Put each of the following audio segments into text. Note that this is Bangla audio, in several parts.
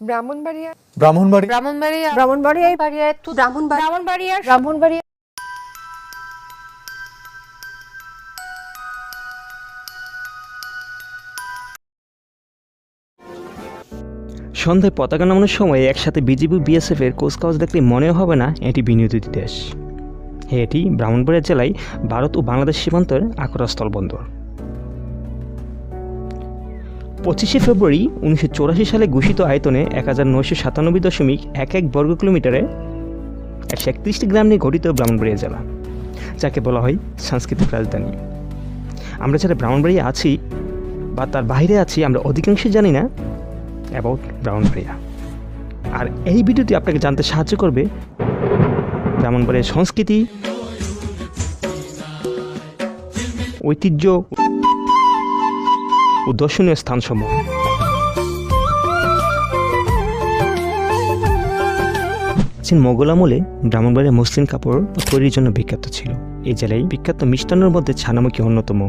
ব্রাহ্মণবাড়িয়া? ব্রাহ্মণবাড়ি ব্রাহ্মণবাড়িয়া ব্রাহ্মণবাড়িয়ায় বাড়িয়া একটু ব্রাহ্মণবাড়ি ব্রাহ্মণবাড়িয়ার ব্রাহ্মণবাড়িয়া সন্ধ্যায় পতাকা নামানোর সময় একসাথে বিজিবি বিএসএফ এর কোচকাওয়াজ দেখলে মনে হবে না এটি বিনিয়োজিত দেশ হ্যাঁ এটি ব্রাহ্মণবাড়িয়া জেলায় ভারত ও বাংলাদেশ সীমান্তের আকরা স্থলবন্দর পঁচিশে ফেব্রুয়ারি উনিশশো সালে ঘোষিত আয়তনে এক হাজার নয়শো সাতানব্বই দশমিক এক এক বর্গ কিলোমিটারে একশো একত্রিশটি গ্রাম নিয়ে গঠিত ব্রাহ্মণবাড়িয়া জেলা, যাকে বলা হয় সাংস্কৃতিক রাজধানী। আমরা যারা ব্রাহ্মণবাড়িয়া আছি বা তার বাইরে আছি, আমরা অধিকাংশই জানি না অ্যাবাউট ব্রাহ্মণবাড়িয়া। আর এই ভিডিওটি আপনাকে জানতে সাহায্য করবে ব্রাহ্মণবাড়িয়ার সংস্কৃতি, ঐতিহ্য ও দর্শনীয় স্থানসমূহ। প্রাচীন মোগল আমলে ব্রাহ্মণবাড়িয়া মুসলিম কাপড় তৈরির জন্য বিখ্যাত ছিল। এই জেলায় বিখ্যাত মিষ্টান্নর মধ্যে ছানামুখী অন্যতম।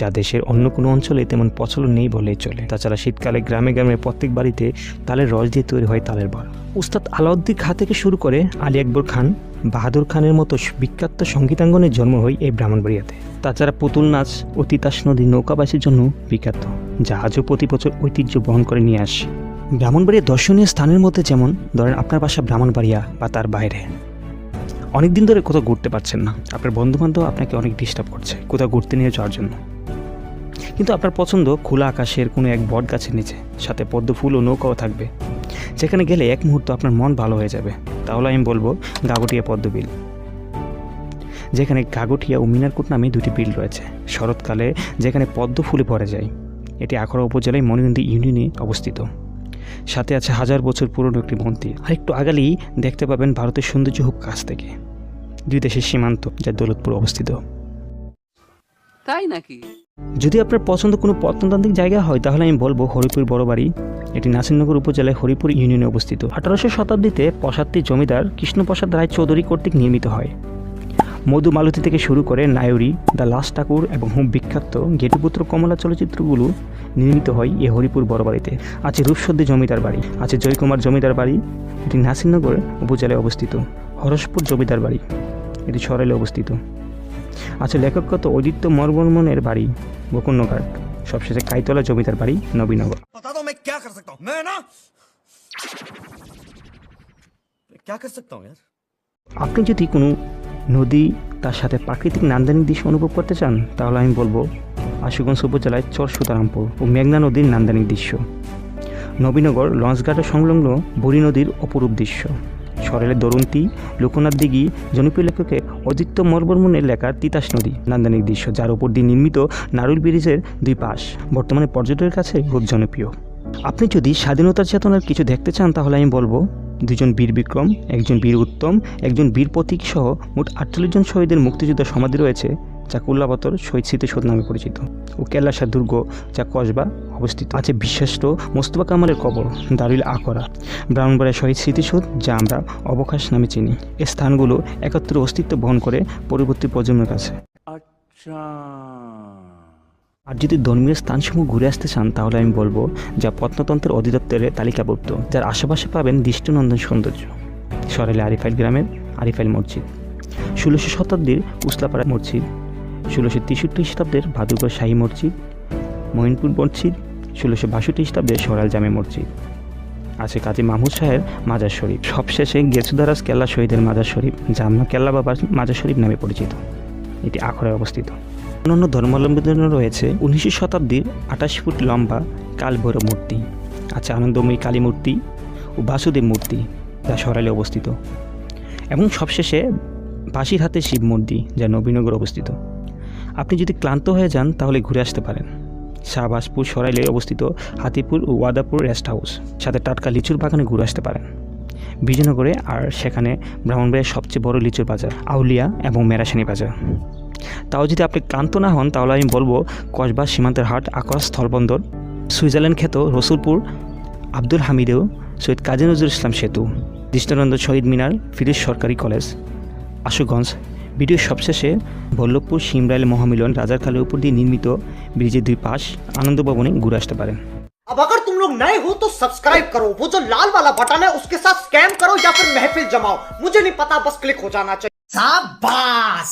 যা দেশের অন্য কোনো অঞ্চলে তেমন প্রচলন নেই বলেই চলে। তাছাড়া শীতকালে গ্রামে গ্রামে প্রত্যেক বাড়িতে তালের রস দিয়ে তৈরি হয় তালের বড়। উস্তাদ আলাউদ্দিন খা থেকে শুরু করে আলী আকবর খান, বাহাদুর খানের মতো বিখ্যাত সঙ্গীতাঙ্গনের জন্ম হয় এই ব্রাহ্মণবাড়িয়াতে। তাছাড়া পুতুল নাচ ও তিতাস নদী নৌকাবাসীর জন্য বিখ্যাত, যা আজও প্রতি বছর ঐতিহ্য বহন করে নিয়ে আসে। ব্রাহ্মণবাড়িয়া দর্শনীয় স্থানের মধ্যে যেমন ধরেন আপনার বাসা ব্রাহ্মণবাড়িয়া বা তার বাইরে। অনেক দিন ধরে কোথাও ঘুরতে পারছেন না। আপনার বন্ধুবান্ধব আপনাকে অনেক ডিস্টার্ব করছে, কোথাও ঘুরতে নিয়ে যাওয়ার জন্য। কিন্তু আপনার পছন্দ খোলা আকাশের কোনো এক বট গাছের নিচে, সাথে পদ্ম ফুল ও নৌকাও থাকবে। যেখানে গেলে এক মুহূর্ত আপনার মন ভালো হয়ে যাবে। তাহলে আমি বলব গাগটিয়া পদ্মবিল যেখানে গাগটিয়া ও মিনারকুট নামে দুটি বিল রয়েছে। শরৎকালে যেখানে পদ্ম ফুলে ভরে যায়, এটি আখড়া উপজেলায় মনিনন্দী ইউনিয়নে অবস্থিত। সাথে আছে হাজার বছর পুরনো একটি মন্দির। আর একটু আগালেই দেখতে পাবেন ভারতের সৌন্দর্য খুব কাছ থেকে। দুই দেশের সীমান্ত যা দৌলতপুর অবস্থিত। তাই নাকি? যদি আপনার পছন্দ কোনো প্রত্নতান্ত্রিক জায়গা হয়, তাহলে আমি বলব হরিপুর বড়বাড়ি এটি নাসিরনগর উপজেলায় হরিপুর ইউনিয়নে অবস্থিত। আঠারোশো শতাব্দীতে প্রসাদটি জমিদার কৃষ্ণপ্রসাদ রায় চৌধুরী কর্তৃক নির্মিত হয়। মধু মালতী থেকে শুরু করে নায়রি, দ্য লাস্ট ঠাকুর এবং হুম বিখ্যাত গেটুপুত্র কমলা চলচ্চিত্রগুলো নির্মিত হয় এই হরিপুর বড়বাড়িতে আছে রূপসদ্দি জমিদার বাড়ি, আছে জয়কুমার জমিদার বাড়ি, এটি নাসিরনগর উপজেলায় অবস্থিত। হরসপুর জমিদার বাড়ি, এটি সরাইলে অবস্থিত। আছে লেখকগত অদিত্য মর্মনের বাড়ি গোকর্ণঘাট সবশেষে কাইতলা জমিদার বাড়ি নবীনগর। আপনি যদি কোনো নদী তার সাথে প্রাকৃতিক নান্দনিক দৃশ্য অনুভব করতে চান তাহলে আমি বলব আশুগঞ্জ উপজেলায় চর সুতারামপুর ও মেঘনা নদীর নান্দনিক দৃশ্য। নবীনগর লঞ্চঘাটে সংলগ্ন বুড়ি নদীর অপরূপ দৃশ্য। সরেলের দরুন্তি, লোকনাথ দিঘি, জনপ্রিয় লেখকের অদিত্য মরবর্মনের লেখার তিতাস নদী, নান্দনিক দৃশ্য, যার উপর দিয়ে নির্মিত নারুল ব্রিজের দুই পাশ, বর্তমানে পর্যটকের কাছে খুব জনপ্রিয়। আপনি যদি স্বাধীনতার চেতনার কিছু দেখতে চান, তাহলে আমি বলব, দুজন বীর বিক্রম, একজন বীর উত্তম, একজন বীর প্রতীক সহ মোট আটচল্লিশ জন শহীদের মুক্তিযুদ্ধ সমাধি রয়েছে, যা কুল্লাবতর শহীদ স্মৃতিসৌধ নামে পরিচিত। ও কেলাসা দুর্গ যা কসবা অবস্থিত। আছে বিশ্বাষ্ট মোস্তফা কামালের কবর দারুল আকরা ব্রাহ্মণবাড়িয়া শহীদ স্মৃতিসৌধ যা আমরা অবকাশ নামে চিনি। এ স্থানগুলো একত্রে অস্তিত্ব বহন করে পরবর্তী প্রজন্মের কাছে। আচ্ছা। আর যদি ধর্মীয় স্থানসমূহ ঘুরে আসতে চান তাহলে আমি বলব যা প্রত্নতন্ত্রের অধিদপ্তরের তালিকাভুক্ত যার আশেপাশে পাবেন দৃষ্টিনন্দন সৌন্দর্য। সরেলে আরিফাইল গ্রামের আরিফাইল মসজিদ। ষোলোশো শতাব্দীর উসলাপাড়া মসজিদ। ষোলোশো তেষট্টি খ্রিস্টাব্দের ভাদুগড় শাহী মসজিদ, মঈনপুর মসজিদ, ষোলোশো বাষট্টি খ্রিস্টাব্দের সরাল জামে মসজিদ, আছে কাজী মাহমুদ শাহের মাজার শরীফ। সবশেষে গেছুদারাজ কেল্লা শহীদের মাজার শরীফ আমরা কেল্লা বাবার মাজার শরীফ নামে পরিচিত। এটি আখড়ায় অবস্থিত। অন্যান্য ধর্মাবলম্বীদের রয়েছে উনিশশো শতাব্দীর আঠাশ ফুট লম্বা কালভৈরব মূর্তি, আছে আনন্দময়ী কালী মূর্তি ও বাসুদেব মূর্তি যা সরাইলে অবস্থিত। এবং সবশেষে বাঁশির হাতে শিব মূর্তি যা নবীনগর অবস্থিত। আপনি যদি ক্লান্ত হয়ে যান, তাহলে ঘুরে আসতে পারেন। শাহবাজপুর সরাইলে অবস্থিত হাতিপুর ও ওয়াদাপুর রেস্ট হাউস। সাথে টাটকা লিচুর বাগানে ঘুরে আসতে পারেন। বিজয়নগরে আর সেখানে ব্রাহ্মণবাড়িয়ার সবচেয়ে বড় লিচুর বাজার, আউলিয়া এবং মেরাসানি বাজার। তাও যদি আপনি ক্লান্ত না হন, তাহলে আমি বলব কসবা সীমান্তের হাট, আকাশ স্থলবন্দর, সুইজারল্যান্ড খ্যাত রসুলপুর, আব্দুল হামিদেও, সৈয়দ কাজী নজরুল ইসলাম সেতু, দৃষ্টানন্দ শহীদ মিনার, ফিরিজ সরকারি কলেজ, আশুগঞ্জ ভিডিওর সবশেষে বল্লভপুর সিমরাইল মহামিলন রাজারখালের উপর দিয়ে নির্মিত ব্রিজের দুই পাশ আনন্দ ভবনে ঘুরে আসতে পারেন अब अगर तुम लोग नए हो तो सब्सक्राइब करो वो जो लाल वाला बटन है उसके साथ स्कैम करो या फिर महफिल जमाओ मुझे नहीं पता बस क्लिक हो जाना चाहिए शाबाश